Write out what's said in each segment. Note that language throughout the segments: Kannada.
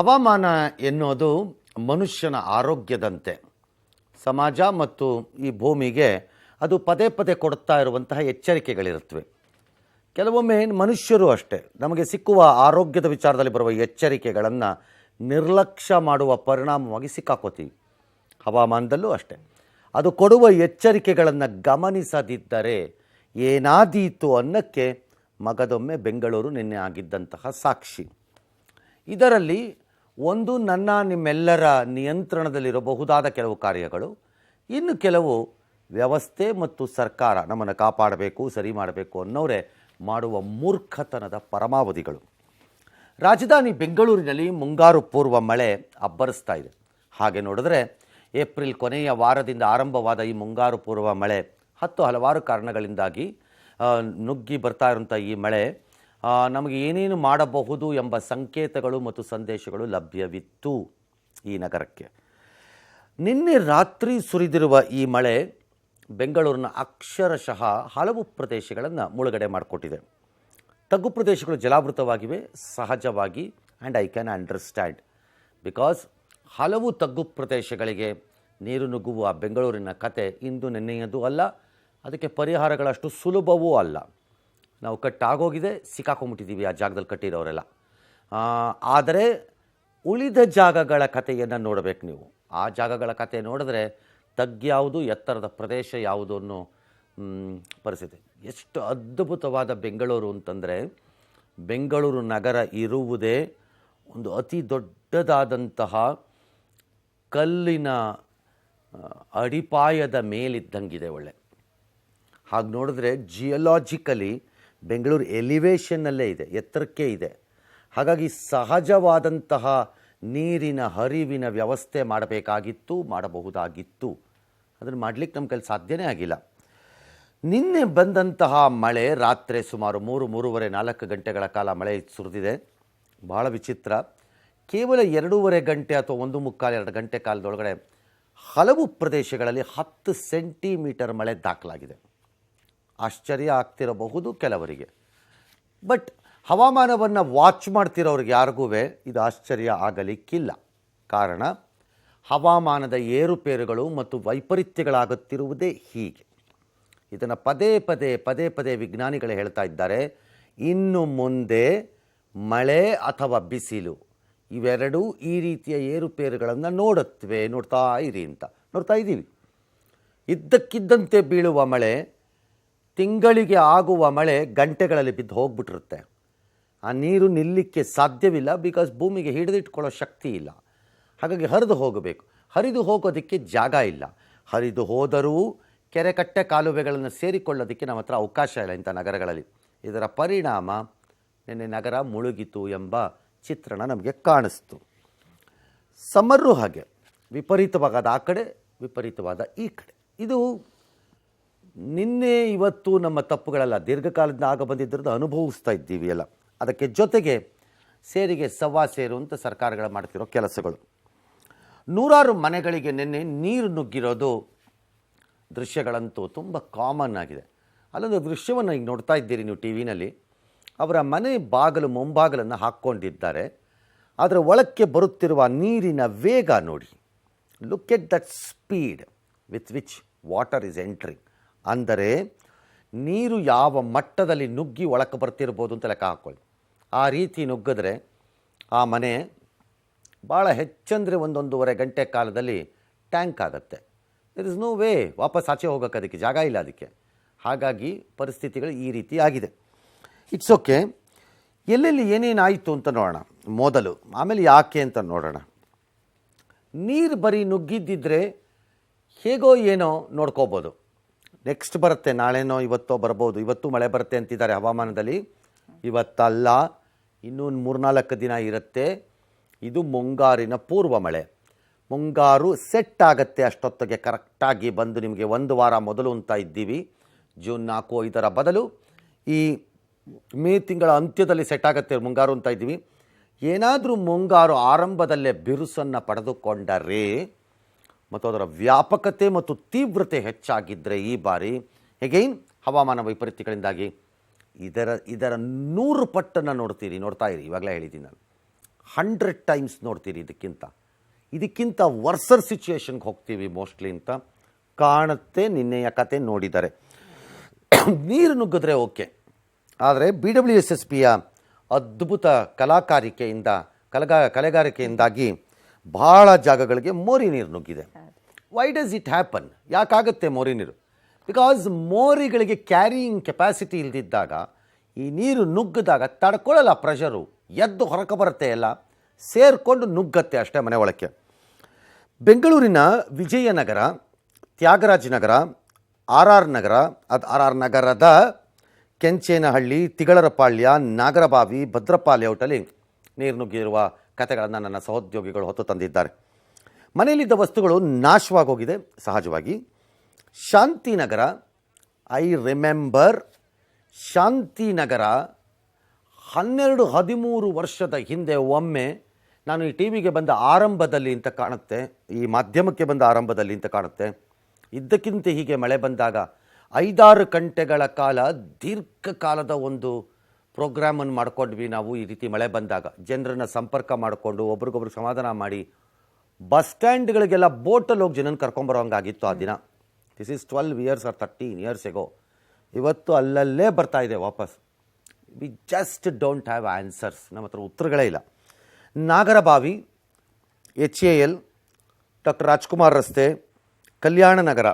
ಹವಾಮಾನ ಎನ್ನುವುದು ಮನುಷ್ಯನ ಆರೋಗ್ಯದಂತೆ. ಸಮಾಜ ಮತ್ತು ಈ ಭೂಮಿಗೆ ಅದು ಪದೇ ಪದೇ ಕೊಡ್ತಾ ಇರುವಂತಹ ಎಚ್ಚರಿಕೆಗಳಿರುತ್ತವೆ. ಕೆಲವೊಮ್ಮೆ ಮನುಷ್ಯರು ಅಷ್ಟೇ, ನಮಗೆ ಸಿಕ್ಕುವ ಆರೋಗ್ಯದ ವಿಚಾರದಲ್ಲಿ ಬರುವ ಎಚ್ಚರಿಕೆಗಳನ್ನು ನಿರ್ಲಕ್ಷ್ಯ ಮಾಡುವ ಪರಿಣಾಮವಾಗಿ ಸಿಕ್ಕಾಕೋತೀವಿ. ಹವಾಮಾನದಲ್ಲೂ ಅಷ್ಟೆ. ಅದು ಕೊಡುವ ಎಚ್ಚರಿಕೆಗಳನ್ನು ಗಮನಿಸದಿದ್ದರೆ ಏನಾದೀತು ಅನ್ನಕ್ಕೆ ಮಗದೊಮ್ಮೆ ಬೆಂಗಳೂರು ನಿನ್ನೆ ಆಗಿದ್ದಂತಹ ಸಾಕ್ಷಿ. ಇದರಲ್ಲಿ ಒಂದು ನನ್ನ ನಿಮ್ಮೆಲ್ಲರ ನಿಯಂತ್ರಣದಲ್ಲಿರಬಹುದಾದ ಕೆಲವು ಕಾರ್ಯಗಳು, ಇನ್ನು ಕೆಲವು ವ್ಯವಸ್ಥೆ ಮತ್ತು ಸರ್ಕಾರ ನಮ್ಮನ್ನು ಕಾಪಾಡಬೇಕು, ಸರಿ ಮಾಡಬೇಕು ಅನ್ನೋರೇ ಮಾಡುವ ಮೂರ್ಖತನದ ಪರಮಾವಧಿಗಳು. ರಾಜಧಾನಿ ಬೆಂಗಳೂರಿನಲ್ಲಿ ಮುಂಗಾರು ಪೂರ್ವ ಮಳೆ ಅಬ್ಬರಿಸ್ತಾ ಇದೆ. ಹಾಗೆ ನೋಡಿದ್ರೆ ಏಪ್ರಿಲ್ ಕೊನೆಯ ವಾರದಿಂದ ಆರಂಭವಾದ ಈ ಮುಂಗಾರು ಪೂರ್ವ ಮಳೆ ಹತ್ತು ಹಲವಾರು ಕಾರಣಗಳಿಂದಾಗಿ ನುಗ್ಗಿ ಬರ್ತಾ ಇರುವಂಥ ಈ ಮಳೆ ನಮಗೆ ಏನೇನು ಮಾಡಬಹುದು ಎಂಬ ಸಂಕೇತಗಳು ಮತ್ತು ಸಂದೇಶಗಳು ಲಭ್ಯವಿತ್ತು ಈ ನಗರಕ್ಕೆ. ನಿನ್ನೆ ರಾತ್ರಿ ಸುರಿದಿರುವ ಈ ಮಳೆ ಬೆಂಗಳೂರಿನ ಅಕ್ಷರಶಃ ಹಲವು ಪ್ರದೇಶಗಳನ್ನು ಮುಳುಗಡೆ ಮಾಡಿಕೊಟ್ಟಿದೆ. ತಗ್ಗು ಪ್ರದೇಶಗಳು ಜಲಾವೃತವಾಗಿವೆ, ಸಹಜವಾಗಿ and I can understand because ಹಲವು ತಗ್ಗು ಪ್ರದೇಶಗಳಿಗೆ ನೀರು ನುಗ್ಗುವ ಬೆಂಗಳೂರಿನ ಕತೆ ಇಂದು ನಿನ್ನೆಯದು ಅಲ್ಲ, ಅದಕ್ಕೆ ಪರಿಹಾರಗಳಷ್ಟು ಸುಲಭವೂ ಅಲ್ಲ. ನಾವು ಕಟ್ಟಾಗೋಗಿದೆ ಸಿಕ್ಕಾಕೊಂಬಿಟ್ಟಿದ್ದೀವಿ ಆ ಜಾಗದಲ್ಲಿ ಕಟ್ಟಿರೋರೆಲ್ಲ. ಆದರೆ ಉಳಿದ ಜಾಗಗಳ ಕಥೆಯನ್ನು ನೋಡಬೇಕು ನೀವು. ಆ ಜಾಗಗಳ ಕತೆ ನೋಡಿದ್ರೆ ತಗ್ಗ್ಯಾವುದು ಎತ್ತರದ ಪ್ರದೇಶ ಯಾವುದು ಅನ್ನೋ ಪರಿಸ್ಥಿತಿ. ಎಷ್ಟು ಅದ್ಭುತವಾದ ಬೆಂಗಳೂರು ಅಂತಂದರೆ, ಬೆಂಗಳೂರು ನಗರ ಇರುವುದೇ ಒಂದು ಅತಿ ದೊಡ್ಡದಾದಂತಹ ಕಲ್ಲಿನ ಅಡಿಪಾಯದ ಮೇಲಿದ್ದಂಗಿದೆ ಒಳ್ಳೆ. ಹಾಗೆ ನೋಡಿದ್ರೆ ಜಿಯಲಾಜಿಕಲಿ ಬೆಂಗಳೂರು ಎಲಿವೇಷನ್ನಲ್ಲೇ ಇದೆ, ಎತ್ತರಕ್ಕೆ ಇದೆ. ಹಾಗಾಗಿ ಸಹಜವಾದಂತಹ ನೀರಿನ ಹರಿವಿನ ವ್ಯವಸ್ಥೆ ಮಾಡಬೇಕಾಗಿತ್ತು, ಮಾಡಬಹುದಾಗಿತ್ತು. ಅದನ್ನು ಮಾಡಲಿಕ್ಕೆ ನಮ್ಮ ಕೈಲಿ ಸಾಧ್ಯನೇ ಆಗಿಲ್ಲ. ನಿನ್ನೆ ಬಂದಂತಹ ಮಳೆ ರಾತ್ರಿ ಸುಮಾರು ಮೂರು, ಮೂರುವರೆ, ನಾಲ್ಕು ಗಂಟೆಗಳ ಕಾಲ ಮಳೆ ಸುರಿದಿದೆ. ಭಾಳ ವಿಚಿತ್ರ. ಕೇವಲ ಎರಡೂವರೆ ಗಂಟೆ ಅಥವಾ ಒಂದು ಮುಕ್ಕಾಲು ಎರಡು ಗಂಟೆ ಕಾಲದೊಳಗಡೆ ಹಲವು ಪ್ರದೇಶಗಳಲ್ಲಿ ಹತ್ತು ಸೆಂಟಿಮೀಟರ್ ಮಳೆ ದಾಖಲಾಗಿದೆ. ಆಶ್ಚರ್ಯ ಆಗ್ತಿರಬಹುದು ಕೆಲವರಿಗೆ. ಬಟ್ ಹವಾಮಾನವನ್ನು ವಾಚ್ ಮಾಡ್ತಿರೋರಿಗೆ ಯಾರಿಗೂ ಇದು ಆಶ್ಚರ್ಯ ಆಗಲಿಕ್ಕಿಲ್ಲ. ಕಾರಣ, ಹವಾಮಾನದ ಏರುಪೇರುಗಳು ಮತ್ತು ವೈಪರೀತ್ಯಗಳಾಗುತ್ತಿರುವುದೇ ಹೀಗೆ. ಇದನ್ನು ಪದೇ ಪದೇ ಪದೇ ಪದೇ ವಿಜ್ಞಾನಿಗಳು ಹೇಳ್ತಾ ಇದ್ದಾರೆ, ಇನ್ನು ಮುಂದೆ ಮಳೆ ಅಥವಾ ಬಿಸಿಲು, ಇವೆರಡೂ ಈ ರೀತಿಯ ಏರುಪೇರುಗಳನ್ನು ನೋಡುತ್ತವೆ, ನೋಡ್ತಾ ಇರಿ ಅಂತ. ನೋಡ್ತಾ ಇದ್ದೀವಿ. ಇದ್ದಕ್ಕಿದ್ದಂತೆ ಬೀಳುವ ಮಳೆ ತಿಂಗಳಿಗೆ ಆಗುವ ಮಳೆ ಗಂಟೆಗಳಲ್ಲಿ ಬಿದ್ದು ಹೋಗ್ಬಿಟ್ಟಿರುತ್ತೆ. ಆ ನೀರು ನಿಲ್ಲಕ್ಕೆ ಸಾಧ್ಯವಿಲ್ಲ ಬಿಕಾಸ್ ಭೂಮಿಗೆ ಹಿಡಿದಿಟ್ಕೊಳ್ಳೋ ಶಕ್ತಿ ಇಲ್ಲ. ಹಾಗಾಗಿ ಹರಿದು ಹೋಗಬೇಕು. ಹರಿದು ಹೋಗೋದಕ್ಕೆ ಜಾಗ ಇಲ್ಲ. ಹರಿದು ಹೋದರೂ ಕೆರೆ ಕಟ್ಟೆ ಕಾಲುವೆಗಳನ್ನು ಸೇರಿಕೊಳ್ಳೋದಕ್ಕೆ ನಮ್ಮ ಹತ್ರ ಅವಕಾಶ ಇಲ್ಲ ಇಂಥ ನಗರಗಳಲ್ಲಿ. ಇದರ ಪರಿಣಾಮ ನಿನ್ನೆ ನಗರ ಮುಳುಗಿತು ಎಂಬ ಚಿತ್ರಣ ನಮಗೆ ಕಾಣಿಸ್ತು. ಸಮರು ಹಾಗೆ ವಿಪರೀತವಾದ ಆ ಕಡೆ, ವಿಪರೀತವಾದ ಈ ಕಡೆ. ಇದು ನಿನ್ನೆ ಇವತ್ತು ನಮ್ಮ ತಪ್ಪುಗಳೆಲ್ಲ ದೀರ್ಘಕಾಲದಿಂದ ಆಗ ಬಂದಿದ್ದರದ್ದು ಅನುಭವಿಸ್ತಾ ಇದ್ದೀವಿ ಎಲ್ಲ. ಅದಕ್ಕೆ ಜೊತೆಗೆ ಸೇರಿಗೆ ಸವಾ ಸೇರುವಂಥ ಸರ್ಕಾರಗಳು ಮಾಡ್ತಿರೋ ಕೆಲಸಗಳು. ನೂರಾರು ಮನೆಗಳಿಗೆ ನಿನ್ನೆ ನೀರು ನುಗ್ಗಿರೋದು ದೃಶ್ಯಗಳಂತೂ ತುಂಬ ಕಾಮನ್ ಆಗಿದೆ. ಅಲ್ಲೊಂದು ದೃಶ್ಯವನ್ನು ಈಗ ನೋಡ್ತಾ ಇದ್ದೀರಿ ನೀವು ಟಿ ವಿನಲ್ಲಿ ಅವರ ಮನೆ ಬಾಗಿಲು ಮುಂಬಾಗಿಲನ್ನು ಹಾಕ್ಕೊಂಡಿದ್ದಾರೆ. ಅದರ ಒಳಕ್ಕೆ ಬರುತ್ತಿರುವ ನೀರಿನ ವೇಗ ನೋಡಿ. Look at that speed with which water is entering ಅಂದರೆ ನೀರು ಯಾವ ಮಟ್ಟದಲ್ಲಿ ನುಗ್ಗಿ ಒಳಕ್ಕೆ ಬರ್ತಿರ್ಬೋದು ಅಂತ ಲೆಕ್ಕ ಹಾಕ್ಕೊಳ್ಳಿ ಆ ರೀತಿ ನುಗ್ಗಿದ್ರೆ ಆ ಮನೆ ಭಾಳ ಹೆಚ್ಚಂದರೆ ಒಂದೊಂದೂವರೆ ಗಂಟೆ ಕಾಲದಲ್ಲಿ ಟ್ಯಾಂಕ್ ಆಗುತ್ತೆ. ದರ್ ಇಸ್ ನೋ ವೇ ವಾಪಸ್ ಆಚೆ ಹೋಗೋಕೆ ಅದಕ್ಕೆ ಜಾಗ ಇಲ್ಲ ಅದಕ್ಕೆ. ಹಾಗಾಗಿ ಪರಿಸ್ಥಿತಿಗಳು ಈ ರೀತಿ ಆಗಿದೆ. ಇಟ್ಸ್ ಓಕೆ ಎಲ್ಲೆಲ್ಲಿ ಏನೇನಾಯಿತು ಅಂತ ನೋಡೋಣ. ಮೊದಲು, ಆಮೇಲೆ ಯಾಕೆ ಅಂತ ನೋಡೋಣ. ನೀರು ಬರೀ ನುಗ್ಗಿದ್ದಿದ್ರೆ ಹೇಗೋ ಏನೋ ನೋಡ್ಕೋಬೋದು. ನೆಕ್ಸ್ಟ್ ಬರುತ್ತೆ, ನಾಳೆನೋ, ಇವತ್ತೋ ಬರ್ಬೋದು. ಇವತ್ತು ಮಳೆ ಬರುತ್ತೆ ಅಂತಿದ್ದಾರೆ ಹವಾಮಾನದಲ್ಲಿ. ಇವತ್ತಲ್ಲ, ಇನ್ನೂ ಮೂರ್ನಾಲ್ಕು ದಿನ ಇರುತ್ತೆ. ಇದು ಮುಂಗಾರಿನ ಪೂರ್ವ ಮಳೆ. ಮುಂಗಾರು ಸೆಟ್ ಆಗುತ್ತೆ ಅಷ್ಟೊತ್ತಿಗೆ ಕರೆಕ್ಟಾಗಿ ಬಂದು ನಿಮಗೆ ಒಂದು ವಾರ ಮೊದಲು ಅಂತ ಇದ್ದೀವಿ. ಜೂನ್ ನಾಲ್ಕು ಐದರ ಬದಲು. ಈ ಮೇ ತಿಂಗಳ ಅಂತ್ಯದಲ್ಲಿ ಸೆಟ್ ಆಗುತ್ತೆ ಮುಂಗಾರು ಅಂತ ಇದ್ದೀವಿ. ಏನಾದರೂ ಮುಂಗಾರು ಆರಂಭದಲ್ಲೇ ಬಿರುಸನ್ನು ಪಡೆದುಕೊಂಡರೆ ಮತ್ತು ಅದರ ವ್ಯಾಪಕತೆ ಮತ್ತು ತೀವ್ರತೆ ಹೆಚ್ಚಾಗಿದ್ದರೆ ಈ ಬಾರಿ ಹೇಗೇನ್? ಹವಾಮಾನ ವೈಪರೀತ್ಯಗಳಿಂದಾಗಿ. ಇದರ ಇದರ ನೂರು ಪಟ್ಟನ್ನು ನೋಡ್ತೀರಿ, ನೋಡ್ತಾ ಇರಿ, ಇವಾಗಲೇ ಹೇಳಿದ್ದೀನಿ ನಾನು. ಹಂಡ್ರೆಡ್ ಟೈಮ್ಸ್ ನೋಡ್ತೀರಿ ಇದಕ್ಕಿಂತ. ಇದಕ್ಕಿಂತ ವರ್ಸರ್ ಸಿಚುಯೇಷನ್ಗೆ ಹೋಗ್ತೀವಿ ಮೋಸ್ಟ್ಲಿ ಅಂತ ಕಾಣುತ್ತೆ, ನಿನ್ನೆಯ ಕತೆ ನೋಡಿದ್ದಾರೆ ನೀರು ನುಗ್ಗಿದ್ರೆ ಓಕೆ ಆದರೆ ಬಿ ಡಬ್ಲ್ಯೂ ಎಸ್ ಎಸ್ ಪಿಯ ಅದ್ಭುತ ಕಲಾಕಾರಿಕೆಯಿಂದ, ಕಲಗಾ, ಕಲೆಗಾರಿಕೆಯಿಂದಾಗಿ ಭಾಳ ಜಾಗಗಳಿಗೆ ಮೋರಿ ನೀರು ನುಗ್ಗಿದೆ. ವೈ ಡಸ್ ಇಟ್ ಹ್ಯಾಪನ್ ಯಾಕಾಗುತ್ತೆ ಮೋರಿ ನೀರು ಬಿಕಾಸ್ ಮೋರಿಗಳಿಗೆ ಕ್ಯಾರಿಯಿಂಗ್ ಕೆಪಾಸಿಟಿ ಇಲ್ದಿದ್ದಾಗ, ಈ ನೀರು ನುಗ್ಗಿದಾಗ ತಡ್ಕೊಳ್ಳಲ್ಲ ಪ್ರೆಷರು ಎದ್ದು ಹೊರಕ ಬರುತ್ತೆ ಎಲ್ಲ. ಸೇರಿಕೊಂಡು ನುಗ್ಗತ್ತೆ ಅಷ್ಟೇ ಮನೆ ಒಳಕ್ಕೆ. ಬೆಂಗಳೂರಿನ ವಿಜಯನಗರ ತ್ಯಾಗರಾಜನಗರ ಆರ್ ಆರ್ ನಗರ, ಅದು ಆರ್ ಆರ್ ನಗರದ ಕೆಂಚೇನಹಳ್ಳಿ, ತಿಗಳರಪಾಳ್ಯ, ನಾಗರಬಾವಿ ಭದ್ರಪಾಳ್ಯ ಲೇಔಟಲ್ಲಿ ನೀರು ನುಗ್ಗಿರುವ ಕಥೆಗಳನ್ನು ನನ್ನ ಸಹೋದ್ಯೋಗಿಗಳು ಹೊತ್ತು ತಂದಿದ್ದಾರೆ. ಮನೆಯಲ್ಲಿದ್ದ ವಸ್ತುಗಳು ನಾಶವಾಗೋಗಿದೆ. ಸಹಜವಾಗಿ ಶಾಂತಿನಗರ ಐ ರಿಮೆಂಬರ್ ಶಾಂತಿನಗರ ಹನ್ನೆರಡು ಹದಿಮೂರು ವರ್ಷದ ಹಿಂದೆ ಒಮ್ಮೆ ನಾನು ಈ ಟಿ ವಿಗೆ ಬಂದ ಆರಂಭದಲ್ಲಿ ಅಂತ ಕಾಣುತ್ತೆ. ಈ ಮಾಧ್ಯಮಕ್ಕೆ ಬಂದ ಆರಂಭದಲ್ಲಿ ಅಂತ ಕಾಣುತ್ತೆ. ಇದ್ದಕ್ಕಿಂತ ಹೀಗೆ ಮಳೆ ಬಂದಾಗ ಐದಾರು ಗಂಟೆಗಳ ಕಾಲ ದೀರ್ಘಕಾಲದ ಒಂದು ಪ್ರೋಗ್ರಾಮನ್ನು ಮಾಡ್ಕೊಂಡ್ವಿ ನಾವು ಈ ರೀತಿ ಮಳೆ ಬಂದಾಗ. ಜನರನ್ನ ಸಂಪರ್ಕ ಮಾಡಿಕೊಂಡು ಒಬ್ರಿಗೊಬ್ರು ಸಮಾಧಾನ ಮಾಡಿ ಬಸ್ ಸ್ಟ್ಯಾಂಡ್ಗಳಿಗೆಲ್ಲ ಬೋಟಲ್ಲಿ ಹೋಗಿ ಜನನ ಕರ್ಕೊಂಬರೋಂಗಾಗಿತ್ತು ಆ ದಿನ. This is twelve years or thirteen years ago ಇವತ್ತು ಅಲ್ಲಲ್ಲೇ ಬರ್ತಾ ಇದೆ ವಾಪಸ್. We just don't have answers ನಮ್ಮ ಹತ್ರ ಉತ್ತರಗಳೇ ಇಲ್ಲ. Nagarbhavi H A L doctor Rajkumar ರಸ್ತೆ, ಕಲ್ಯಾಣ ನಗರ.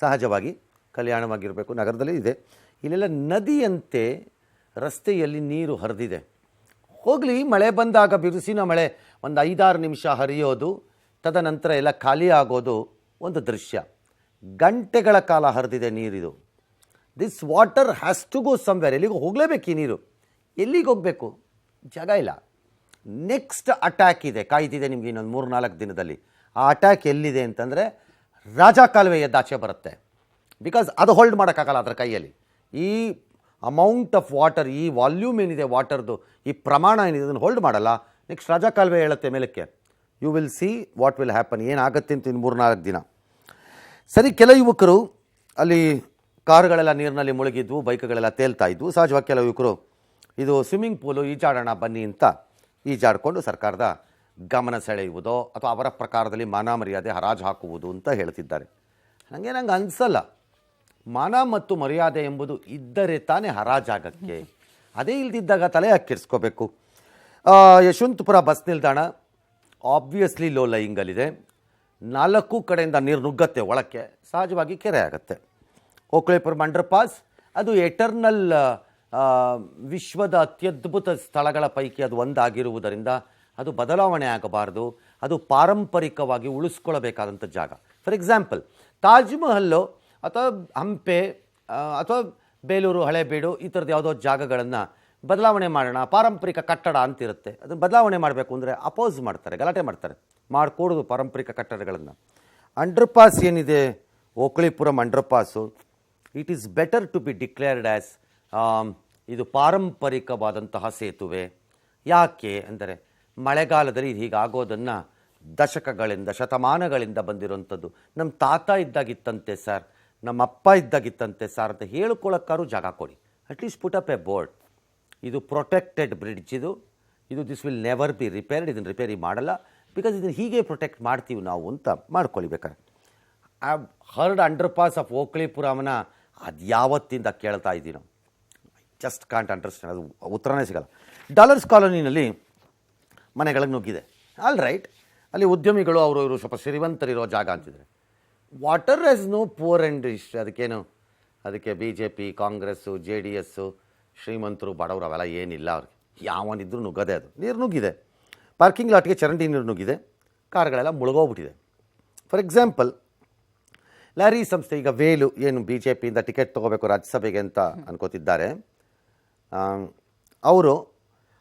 ಸಹಜವಾಗಿ ಕಲ್ಯಾಣವಾಗಿರಬೇಕು. ನಗರದಲ್ಲಿ ಇದೆ. ಇಲ್ಲೆಲ್ಲ ನದಿಯಂತೆ ರಸ್ತೆಯಲ್ಲಿ ನೀರು ಹರಿದಿದೆ. ಹೋಗಲಿ, ಮಳೆ ಬಂದಾಗ ಬಿರುಸಿನ ಮಳೆ. ಒಂದು ಐದಾರು ನಿಮಿಷ ಹರಿಯೋದು, ತದನಂತರ ಎಲ್ಲ ಖಾಲಿ ಆಗೋದು ಒಂದು ದೃಶ್ಯ. ಗಂಟೆಗಳ ಕಾಲ ಹರಿದಿದೆ ನೀರಿದು. This water has to go somewhere ಎಲ್ಲಿಗೂ ಹೋಗಲೇಬೇಕು ಈ ನೀರು? ಎಲ್ಲಿಗೆ ಹೋಗಬೇಕು? ಜಾಗ ಇಲ್ಲ. ನೆಕ್ಸ್ಟ್ ಅಟ್ಯಾಕ್ ಇದೆ. ಕಾಯ್ತಿದೆ ನಿಮಗೆ ಇನ್ನೊಂದು ಮೂರು ನಾಲ್ಕು ದಿನದಲ್ಲಿ. ಆ ಅಟ್ಯಾಕ್ ಎಲ್ಲಿದೆ ಅಂತಂದರೆ ರಾಜ ಕಾಲುವೆ ಎದ್ದಾಚೆ ಬರುತ್ತೆ. ಬಿಕಾಸ್ ಅದು ಹೋಲ್ಡ್ ಮಾಡೋಕ್ಕಾಗಲ್ಲ ಅದರ ಕೈಯಲ್ಲಿ. ಈ ಅಮೌಂಟ್ ಆಫ್ ವಾಟರ್ ಈ ವಾಲ್ಯೂಮ್ ಏನಿದೆ ವಾಟರ್ದು ಈ ಪ್ರಮಾಣ ಏನಿದೆ ಅದನ್ನು ಹೋಲ್ಡ್ ಮಾಡಲ್ಲ. ನೆಕ್ಸ್ಟ್ ರಾಜಾ ಕಾಲುವೆ ಹೇಳುತ್ತೆ ಮೇಲಕ್ಕೆ. You will see what will happen ಏನಾಗುತ್ತೆ ಅಂತ ಇನ್ನು ಮೂರು ನಾಲ್ಕು ದಿನ. ಸರಿ, ಕೆಲ ಯುವಕರು ಅಲ್ಲಿ ಕಾರುಗಳೆಲ್ಲ ನೀರಿನಲ್ಲಿ ಮುಳುಗಿದ್ವು, ಬೈಕ್ಗಳೆಲ್ಲ ತೇಲ್ತಾ ಇದ್ವು. ಸಹಜವಾಗಿ ಕೆಲವು ಯುವಕರು, ಇದು ಸ್ವಿಮ್ಮಿಂಗ್ ಪೂಲು ಈಜಾಡೋಣ ಬನ್ನಿ ಅಂತ ಈಜಾಡಿಕೊಂಡು ಸರ್ಕಾರದ ಗಮನ ಸೆಳೆಯುವುದೋ ಅಥವಾ ಅವರ ಪ್ರಕಾರದಲ್ಲಿ ಮಾನ ಮರ್ಯಾದೆ ಹರಾಜು ಹಾಕುವುದು ಅಂತ ಹೇಳ್ತಿದ್ದಾರೆ. ನನಗೆ ನಂಗೆ ಅನಿಸಲ್ಲ. ಮಾನ ಮತ್ತು ಮರ್ಯಾದೆ ಎಂಬುದು ಇದ್ದರೆ ತಾನೇ ಹರಾಜಾಗಕ್ಕೆ. ಅದೇ ಇಲ್ದಿದ್ದಾಗ ತಲೆ ಹಾಕಿರ್ಸ್ಕೋಬೇಕು. ಯಶವಂತಪುರ ಬಸ್ ನಿಲ್ದಾಣ ಆಬ್ವಿಯಸ್ಲಿ ಲೋ ಲೈಯಿಂಗಲ್ಲಿದೆ ನಾಲ್ಕು ಕಡೆಯಿಂದ ನೀರು ನುಗ್ಗತ್ತೆ ಒಳಕ್ಕೆ, ಸಹಜವಾಗಿ ಕೆರೆ ಆಗುತ್ತೆ. ಓಕ್ಳೇಪುರ ಮಂಡ್ರ ಪಾಸ್ ಅದು ಎಟರ್ನಲ್ ವಿಶ್ವದ ಅತ್ಯದ್ಭುತ ಸ್ಥಳಗಳ ಪೈಕಿ ಅದು ಒಂದಾಗಿರುವುದರಿಂದ ಅದು ಬದಲಾವಣೆ ಆಗಬಾರ್ದು, ಅದು ಪಾರಂಪರಿಕವಾಗಿ ಉಳಿಸ್ಕೊಳ್ಬೇಕಾದಂಥ ಜಾಗ. ಫಾರ್ ಎಕ್ಸಾಂಪಲ್ ತಾಜ್ ಮಹಲ್ಲು ಅಥವಾ ಹಂಪೆ ಅಥವಾ ಬೇಲೂರು, ಹಳೇಬೀಡು ಈ ಥರದ್ದು ಯಾವುದೋ ಜಾಗಗಳನ್ನು ಬದಲಾವಣೆ ಮಾಡೋಣ, ಪಾರಂಪರಿಕ ಕಟ್ಟಡ ಅಂತಿರುತ್ತೆ. ಅದನ್ನು ಬದಲಾವಣೆ ಮಾಡಬೇಕು ಅಂದರೆ ಅಪೋಸ್ ಮಾಡ್ತಾರೆ, ಗಲಾಟೆ ಮಾಡ್ತಾರೆ. ಮಾಡಿಕೊಡೋದು ಪಾರಂಪರಿಕ ಕಟ್ಟಡಗಳನ್ನು. ಅಂಡರ್ ಪಾಸ್ ಏನಿದೆ? Okalipuram under it is better to be declared as ಇದು ಪಾರಂಪರಿಕವಾದಂತಹ ಸೇತುವೆ. ಯಾಕೆ ಅಂದರೆ ಮಳೆಗಾಲದಲ್ಲಿ ಇದು ಹೀಗಾಗೋದನ್ನು ದಶಕಗಳಿಂದ, ಶತಮಾನಗಳಿಂದ ಬಂದಿರುವಂಥದ್ದು. ನಮ್ಮ ತಾತ ಇದ್ದಾಗಿತ್ತಂತೆ ಸರ್, ನಮ್ಮ ಅಪ್ಪ ಇದ್ದಾಗಿತ್ತಂತೆ ಸರ್ ಅಂತ ಹೇಳ್ಕೊಳ್ಳೋಕ್ಕಾರು ಜಾಗ ಕೊಡಿ. At least put up a board ಇದು ಪ್ರೊಟೆಕ್ಟೆಡ್ ಬ್ರಿಡ್ಜ್ ಇದು. ಇದು this will never be repaired ಇದನ್ನು ರಿಪೇರಿ ಮಾಡಲ್ಲ. ಬಿಕಾಸ್ ಇದನ್ನು ಹೀಗೆ ಪ್ರೊಟೆಕ್ಟ್ ಮಾಡ್ತೀವಿ ನಾವು ಅಂತ ಮಾಡ್ಕೊಳ್ಳಿ ಬೇಕಾದ್ರೆ I heard underpass of ಓಕ್ಳಿಪುರಮನ ಅದು ಯಾವತ್ತಿಂದ ಕೇಳ್ತಾ ಇದ್ದೀವಿ ನಾವು ಜಸ್ಟ್ ಕಾಂಟ್ ಅಂಡರ್ಸ್ಟ್ಯಾಂಡ್ ಅದು ಉತ್ತರನೇ ಸಿಗಲ್ಲ. ಡಾಲರ್ಸ್ ಕಾಲೋನಿನಲ್ಲಿ ಮನೆಗಳಿಗೆ ನುಗ್ಗಿದೆ. ಆಲ್ ರೈಟ್ ಅಲ್ಲಿ ಉದ್ಯಮಿಗಳು ಅವರು ಇವರು ಸ್ವಲ್ಪ ಶ್ರೀಮಂತರಿರೋ ಜಾಗ ಅಂತಿದ್ದಾರೆ. Water has no poor and ಇಷ್ಟ ಅದಕ್ಕೇನು? ಅದಕ್ಕೆ B J P Congress J D S ಶ್ರೀಮಂತರು ಬಡವರು ಅವೆಲ್ಲ ಏನಿಲ್ಲ ಅವ್ರಿಗೆ. ಯಾವನಿದ್ರು ನುಗ್ಗದೆ ಅದು. ನೀರು ನುಗ್ಗಿದೆ. ಪಾರ್ಕಿಂಗ್ ಲಾಟ್ಗೆ ಚರಂಡಿ ನೀರು ನುಗ್ಗಿದೆ. ಕಾರ್ಗಳೆಲ್ಲ ಮುಳುಗೋಗ್ಬಿಟ್ಟಿದೆ. ಫಾರ್ ಎಕ್ಸಾಂಪಲ್ ಲಾರಿ ಸಂಸ್ಥೆ ಈಗ ವೇಲು ಏನು ಬಿ ಜೆ ಪಿಯಿಂದ ಟಿಕೆಟ್ ತೊಗೋಬೇಕು ರಾಜ್ಯಸಭೆಗೆ ಅಂತ ಅನ್ಕೋತಿದ್ದಾರೆ. ಅವರು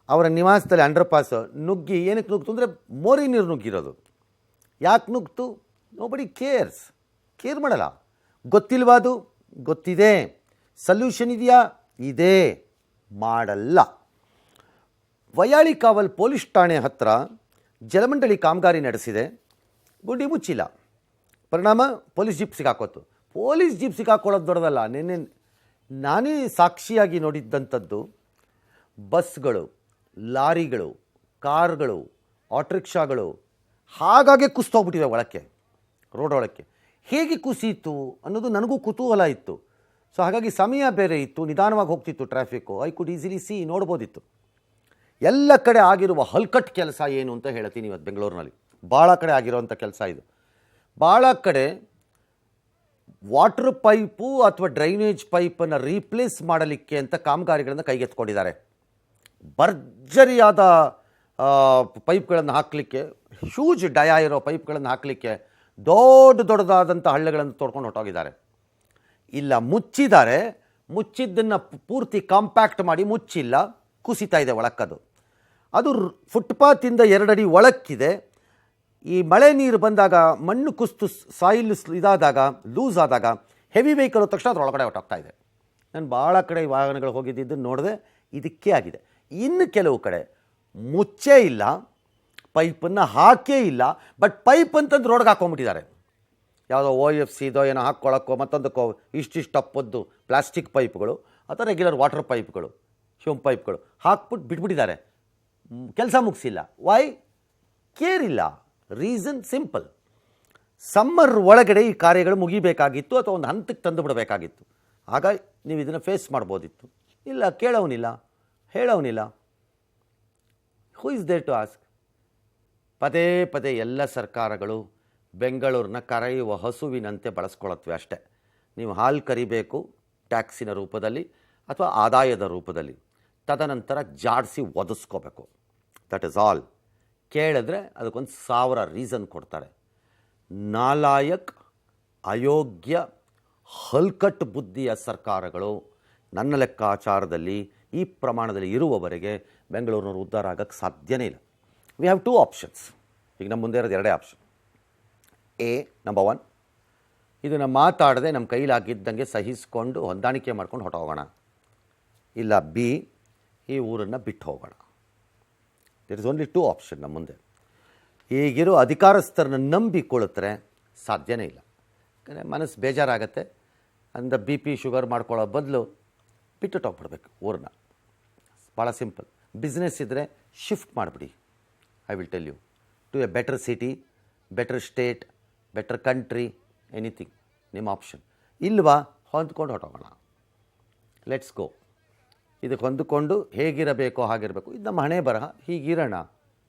ಅವರ ನಿವಾಸದಲ್ಲಿ ಅಂಡರ್ ಪಾಸ್ ನುಗ್ಗಿ ಏನಕ್ಕೆ ನುಗ್ತು ಅಂದರೆ ಮೋರಿ ನೀರು ನುಗ್ಗಿರೋದು. ಯಾಕೆ ನುಗ್ತು? ನೋ ಬಡಿ ಕೇರ್ಸ್ ಕೇರ್ ಮಾಡಲ್ಲ. ಗೊತ್ತಿಲ್ವಾ ಅದು ಗೊತ್ತಿದೆ. ಸಲ್ಯೂಷನ್ ಇದೆಯಾ? ಇದೆ. ಮಾಡಲ್ಲ. ವಯಾಳಿ ಕಾವಲ್ ಪೊಲೀಸ್ ಠಾಣೆ ಹತ್ತಿರ ಜಲಮಂಡಳಿ ಕಾಮಗಾರಿ ನಡೆಸಿದೆ. ಗುಂಡಿ ಮುಚ್ಚಿಲ್ಲ. ಪರಿಣಾಮ ಪೊಲೀಸ್ ಜೀಪ್ ಸಿಗಾಕೋತು ಪೊಲೀಸ್ ಜೀಪ್ ಸಿಕ್ಕಾಕೊಳ್ಳೋದು ದೊಡ್ಡದಲ್ಲ. ನಿನ್ನೆ ನಾನೇ ಸಾಕ್ಷಿಯಾಗಿ ನೋಡಿದ್ದಂಥದ್ದು ಬಸ್ಗಳು, ಲಾರಿಗಳು, ಕಾರ್ಗಳು, ಆಟೋರಿಕ್ಷಾಗಳು ಹಾಗಾಗಿ ಕುಸ್ತೋಗ್ಬಿಟ್ಟಿವೆ ಒಳಕ್ಕೆ, ರೋಡ್ ಒಳಕ್ಕೆ. ಹೇಗೆ ಕುಸಿಯಿತು ಅನ್ನೋದು ನನಗೂ ಕುತೂಹಲ ಇತ್ತು. ಸೊ ಹಾಗಾಗಿ ಸಮಯ ಬೇರೆ ಇತ್ತು, ನಿಧಾನವಾಗಿ ಹೋಗ್ತಿತ್ತು traffic I could easily see ನೋಡ್ಬೋದಿತ್ತು. ಎಲ್ಲ ಕಡೆ ಆಗಿರುವ ಹಲ್ಕಟ್ ಕೆಲಸ ಏನು ಅಂತ ಹೇಳ್ತೀನಿ ಇವತ್ತು ಬೆಂಗಳೂರಿನಲ್ಲಿ. ಭಾಳ ಕಡೆ ಆಗಿರೋವಂಥ ಕೆಲಸ ಇದು. ಭಾಳ ಕಡೆ ವಾಟರ್ ಪೈಪು ಅಥವಾ ಡ್ರೈನೇಜ್ ಪೈಪನ್ನು ರೀಪ್ಲೇಸ್ ಮಾಡಲಿಕ್ಕೆ ಅಂತ ಕಾಮಗಾರಿಗಳನ್ನು ಕೈಗೆತ್ಕೊಂಡಿದ್ದಾರೆ ಭರ್ಜರಿಯಾದ ಪೈಪ್ಗಳನ್ನು ಹಾಕಲಿಕ್ಕೆ ಹ್ಯೂಜ್ ಡಯ ಇರೋ ಪೈಪ್ಗಳನ್ನು ಹಾಕಲಿಕ್ಕೆ ದೊಡ್ಡ ದೊಡ್ಡದಾದಂಥ ಹಳ್ಳಿಗಳನ್ನು ತೋಡ್ಕೊಂಡು ಹೊಟ್ಟೋಗಿದ್ದಾರೆ ಇಲ್ಲ, ಮುಚ್ಚಿದ್ದಾರೆ. ಮುಚ್ಚಿದ್ದನ್ನು ಪೂರ್ತಿ ಕಾಂಪ್ಯಾಕ್ಟ್ ಮಾಡಿ ಮುಚ್ಚಿಲ್ಲ. ಕುಸಿತಾ ಇದೆ ಒಳಕ್ಕದು. ಅದು ಫುಟ್ಪಾತಿಂದ ಎರಡಡಿ ಒಳಕ್ಕಿದೆ. ಈ ಮಳೆ ನೀರು ಬಂದಾಗ, ಮಣ್ಣು ಕುಸ್ತು ಸಾಯಿಲ್ ಇದಾದಾಗ, ಲೂಸ್ ಆದಾಗ ಹೆವಿ ವೆಹಿಕಲ್ ತಕ್ಷಣ ಅದರೊಳಗಡೆ ಹೊಟ್ಟೋಗ್ತಾ ಇದೆ. ನಾನು ಭಾಳ ಕಡೆ ವಾಹನಗಳು ಹೋಗಿದ್ದಿದ್ದು ನೋಡಿದೆ ಇದಕ್ಕೆ ಆಗಿದೆ. ಇನ್ನು ಕೆಲವು ಕಡೆ ಮುಚ್ಚೇ ಇಲ್ಲ, ಪೈಪನ್ನು ಹಾಕೇ ಇಲ್ಲ, ಬಟ್ ಪೈಪ್ ಅಂತಂದು ರೋಡ್ಗೆ ಹಾಕೊಂಡ್ಬಿಟ್ಟಿದ್ದಾರೆ ಯಾವುದೋ ಓ ಎಫ್ ಸಿದೋ ಏನೋ ಹಾಕ್ಕೊಳ್ಳೋಕ್ಕೋ ಮತ್ತೊಂದಕ್ಕೋ ಇಷ್ಟಿಷ್ಟು ಅಪ್ಪದ್ದು ಪ್ಲಾಸ್ಟಿಕ್ ಪೈಪ್ಗಳು, ಅಥವಾ ರೆಗ್ಯುಲರ್ ವಾಟರ್ ಪೈಪ್ಗಳು ಹ್ಯೂಮ್ ಪೈಪ್ಗಳು ಹಾಕ್ಬಿಟ್ಟು ಬಿಟ್ಬಿಟ್ಟಿದ್ದಾರೆ. ಕೆಲಸ ಮುಗಿಸಿಲ್ಲ. ವೈ ಕೇರ್ ಇಲ್ಲ. ರೀಸನ್ ಸಿಂಪಲ್ ಸಮ್ಮರ್ ಒಳಗಡೆ ಈ ಕಾರ್ಯಗಳು ಮುಗಿಬೇಕಾಗಿತ್ತು ಅಥವಾ ಒಂದು ಹಂತಕ್ಕೆ ತಂದು ಬಿಡಬೇಕಾಗಿತ್ತು. ಆಗ ನೀವು ಇದನ್ನು ಫೇಸ್ ಮಾಡ್ಬೋದಿತ್ತು. ಇಲ್ಲ, ಕೇಳೋನಿಲ್ಲ, ಹೇಳೋನಿಲ್ಲ. Who is there to ask ಪದೇ ಪದೇ ಎಲ್ಲ ಸರ್ಕಾರಗಳು ಬೆಂಗಳೂರನ್ನ ಕರೆಯುವ ಹಸುವಿನಂತೆ ಬಳಸ್ಕೊಳತ್ವೆ ಅಷ್ಟೇ. ನೀವು ಹಾಲು ಕರಿಬೇಕು ಟ್ಯಾಕ್ಸಿನ ರೂಪದಲ್ಲಿ ಅಥವಾ ಆದಾಯದ ರೂಪದಲ್ಲಿ. ತದನಂತರ ಜಾಡಿಸಿ ಒದಿಸ್ಕೋಬೇಕು. ದಟ್ ಇಸ್ ಆಲ್ ಕೇಳಿದ್ರೆ ಅದಕ್ಕೊಂದು ಸಾವಿರ ರೀಸನ್ ಕೊಡ್ತಾರೆ. ನಾಲಾಯಕ್, ಅಯೋಗ್ಯ, ಹಲ್ಕಟ್ ಬುದ್ಧಿಯ ಸರ್ಕಾರಗಳು ನನ್ನ ಲೆಕ್ಕಾಚಾರದಲ್ಲಿ ಈ ಪ್ರಮಾಣದಲ್ಲಿ ಇರುವವರೆಗೆ ಬೆಂಗಳೂರಿನವರು ಉದ್ಧಾರ ಆಗೋಕ್ಕೆ ಸಾಧ್ಯನೇ ಇಲ್ಲ. ವಿ ಹ್ಯಾವ್ ಟೂ ಆಪ್ಷನ್ಸ್ ಈಗ ನಮ್ಮ ಮುಂದೆ ಇರೋದು ಎರಡೇ ಆಪ್ಷನ್ ಎ ನಂಬರ್ ಒನ್ ಇದನ್ನು ಮಾತಾಡದೆ ನಮ್ಮ ಕೈಲಾಗಿದ್ದಂಗೆ ಸಹಿಸ್ಕೊಂಡು ಹೊಂದಾಣಿಕೆ ಮಾಡ್ಕೊಂಡು ಹೊಟ್ಟೋಗೋಣ ಇಲ್ಲ ಬಿ ಈ ಊರನ್ನು ಬಿಟ್ಟು ಹೋಗೋಣ. It is only two option ನಮ್ಮ ಮುಂದೆ. ಈಗಿರೋ ಅಧಿಕಾರಸ್ಥರನ್ನ ನಂಬಿಕೊಳ್ಳುತ್ತರೆ ಸಾಧ್ಯನೇ ಇಲ್ಲ. ಯಾಕಂದರೆ ಮನಸ್ಸು ಬೇಜಾರಾಗತ್ತೆ. ಅಂದ ಬಿ ಪಿ ಶುಗರ್ ಮಾಡ್ಕೊಳ್ಳೋ ಬದಲು ಬಿಟ್ಟು ಹೋಗ್ಬಿಡ್ಬೇಕು ಊರನ್ನ. ಭಾಳ ಸಿಂಪಲ್ ಬಿಸ್ನೆಸ್ ಇದ್ದರೆ ಶಿಫ್ಟ್ ಮಾಡಿಬಿಡಿ. I will tell you to a better city better state better country anything ನಿಮ್ಮ ಆಪ್ಷನ್ ಇಲ್ವಾ? ಹೊಂದ್ಕೊಂಡು ಹೊಟ್ಟೋಗೋಣ ಲೆಟ್ಸ್ ಗೋ ಇದಕ್ಕೆ ಹೊಂದಿಕೊಂಡು ಹೇಗಿರಬೇಕೋ ಹಾಗಿರಬೇಕು. ಇದು ನಮ್ಮ ಹಣೆ ಬರಹ, ಹೀಗಿರೋಣ.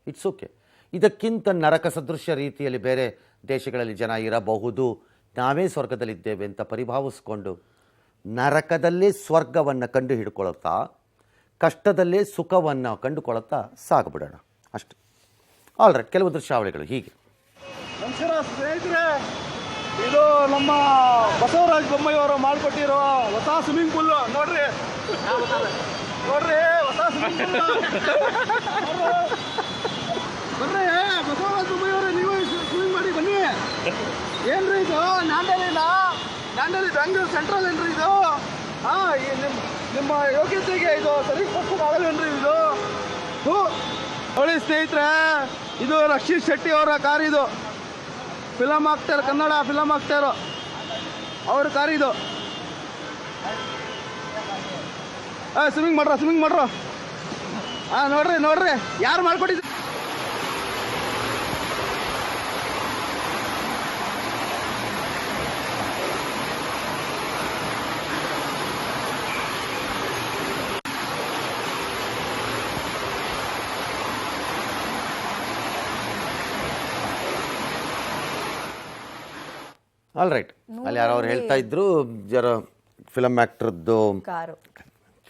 ಇಟ್ಸ್ ಓಕೆ ಇದಕ್ಕಿಂತ ನರಕ ಸದೃಶ್ಯ ರೀತಿಯಲ್ಲಿ ಬೇರೆ ದೇಶಗಳಲ್ಲಿ ಜನ ಇರಬಹುದು. ನಾವೇ ಸ್ವರ್ಗದಲ್ಲಿದ್ದೇವೆ ಅಂತ ಪರಿಭಾವಿಸ್ಕೊಂಡು ನರಕದಲ್ಲೇ ಸ್ವರ್ಗವನ್ನು ಕಂಡು ಹಿಡ್ಕೊಳುತ್ತಾ ಕಷ್ಟದಲ್ಲೇ ಸುಖವನ್ನು ಕಂಡುಕೊಳ್ಳುತ್ತಾ ಸಾಗ್ಬಿಡೋಣ. ಅಷ್ಟೆ. ಆಲ್ರೈಟ್ ಕೆಲವು ದೃಶ್ಯಾವಳಿಗಳು ಹೀಗೆ. ಸ್ನೇಹಿತರೆ ಇದು ನಮ್ಮ ಬಸವರಾಜ ಬೊಮ್ಮಾಯಿ ಅವರು ಮಾಡಿಕೊಟ್ಟಿರೋ ಹೊಸ ಸ್ವಿಮ್ಮಿಂಗ್ ಪೂಲ್ ನೋಡ್ರಿ. ನೋಡ್ರಿ, ಹೊಸ ಸ್ವಿಮ್ಮಿಂಗ್ ಪೂಲ್ ಬರ್ರಿ ಬಸವರಾಜ ನೀವು ಸ್ವಿಮ್ಮಿಂಗ್ ಮಾಡಿ ಬನ್ನಿ. ಏನ್ರಿ ಇದು? ನಾಂಡಲಿನ ನಾಂಡಲಿ ಬೆಂಗಳೂರು ಸೆಂಟ್ರಲ್ ಏನ್ರಿ ಇದು? ಹಾ, ಈ ನಿಮ್ಮ ನಿಮ್ಮ ಯೋಗ್ಯತೆಗೆ ಇದು ಸರಿಪಟ್ಟು ಆಗಲ್ವೇನ್ರಿ ಇದು? ನೋಡಿ ಸ್ನೇಹಿತರೆ, ಇದು ರಕ್ಷಿತ್ ಶೆಟ್ಟಿ ಅವರ ಕಾರ್ ಇದು. Film actor Kannada film actor ಅವ್ರ ಕಾರ್ ಇದು ಸ್ವಿಮ್ಮಿಂಗ್ ಮಾಡ್ರ ಸ್ವಿಮ್ಮಿಂಗ್ ಮಾಡ್ರ. ಹಾಂ ನೋಡ್ರಿ ನೋಡ್ರಿ. ಯಾರು ಮಾಡ್ಕೊಟ್ಟಿದ್ದು? ಆಲ್ ರೈಟ್ ಅಲ್ಲಿ ಯಾರೋ ಅವ್ರು ಹೇಳ್ತಾ ಇದ್ರು ಜರ film ಆ್ಯಕ್ಟ್ರದ್ದು car.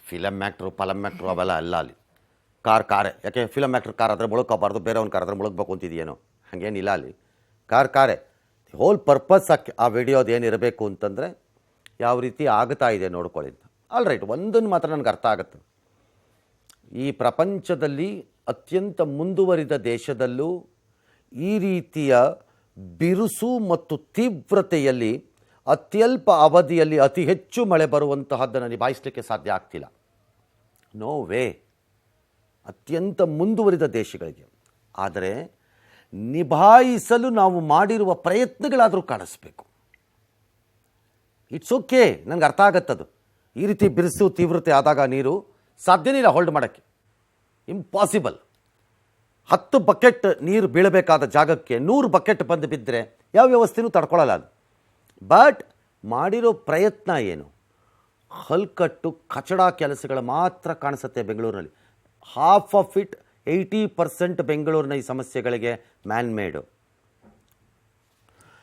Film actor film actor ಅವೆಲ್ಲ ಅಲ್ಲ ಅಲ್ಲಿ. ಕಾರ್ ಕಾರೇ. ಯಾಕೆ ಫಿಲಮ್ ಆ್ಯಕ್ಟ್ರ್ ಕಾರ್ ಆದರೆ ಮುಳುಕೋಬಾರ್ದು ಬೇರೆಯವ್ನ ಕಾರ್ ಆದರೆ ಮುಳುಗ್ಬೇಕು ಅಂತಿದೆಯೇನೋ. ಹಾಗೇನಿಲ್ಲ ಅಲ್ಲಿ. ಕಾರ್ ಕಾರೇ. ಹೋಲ್ ಪರ್ಪಸ್ ಆ ವಿಡಿಯೋದು ಏನಿರಬೇಕು ಅಂತಂದರೆ ಯಾವ ರೀತಿ ಆಗ್ತಾ ಇದೆ ನೋಡ್ಕೊಳ್ಳಿ ಅಂತ. ಆಲ್ ರೈಟ್ ಒಂದನ್ನು ಮಾತ್ರ ನನಗೆ ಅರ್ಥ ಆಗುತ್ತೆ. ಈ ಪ್ರಪಂಚದಲ್ಲಿ ಅತ್ಯಂತ ಮುಂದುವರಿದ ದೇಶದಲ್ಲೂ ಈ ರೀತಿಯ ಬಿರುಸು ಮತ್ತು ತೀವ್ರತೆಯಲ್ಲಿ, ಅತ್ಯಲ್ಪ ಅವಧಿಯಲ್ಲಿ ಅತಿ ಹೆಚ್ಚು ಮಳೆ ಬರುವಂತಹದ್ದನ್ನು ನಿಭಾಯಿಸಲಿಕ್ಕೆ ಸಾಧ್ಯ ಆಗ್ತಿಲ್ಲ. ನೋ ವೇ ಅತ್ಯಂತ ಮುಂದುವರಿದ ದೇಶಗಳಿಗೆ. ಆದರೆ, ನಿಭಾಯಿಸಲು ನಾವು ಮಾಡಿರುವ ಪ್ರಯತ್ನಗಳಾದರೂ ಕಾಣಿಸ್ಬೇಕು. ಇಟ್ಸ್ ಓಕೆ ನನಗೆ ಅರ್ಥ ಆಗತ್ತದು. ಈ ರೀತಿ ಬಿರುಸು, ತೀವ್ರತೆ ಆದಾಗ ನೀರು ಸಾಧ್ಯನೇ ಇಲ್ಲ ಹೋಲ್ಡ್ ಮಾಡೋಕ್ಕೆ. ಇಂಪಾಸಿಬಲ್ ಹತ್ತು ಬಕೆಟ್ ನೀರು ಬೀಳಬೇಕಾದ ಜಾಗಕ್ಕೆ ನೂರು ಬಕೆಟ್ ಬಂದು ಬಿದ್ದರೆ ಯಾವ ವ್ಯವಸ್ಥೆನೂ ತಡ್ಕೊಳ್ಳಲ್ಲ ಅದು. ಬಟ್ ಮಾಡಿರೋ ಪ್ರಯತ್ನ ಏನು? ಹಲ್ಕಟ್ಟು ಕಚಡ ಕೆಲಸಗಳು ಮಾತ್ರ ಕಾಣಿಸುತ್ತೆ ಬೆಂಗಳೂರಿನಲ್ಲಿ. Half of it eighty percent ಬೆಂಗಳೂರಿನ ಈ ಸಮಸ್ಯೆಗಳಿಗೆ ಮ್ಯಾನ್ ಮೇಡು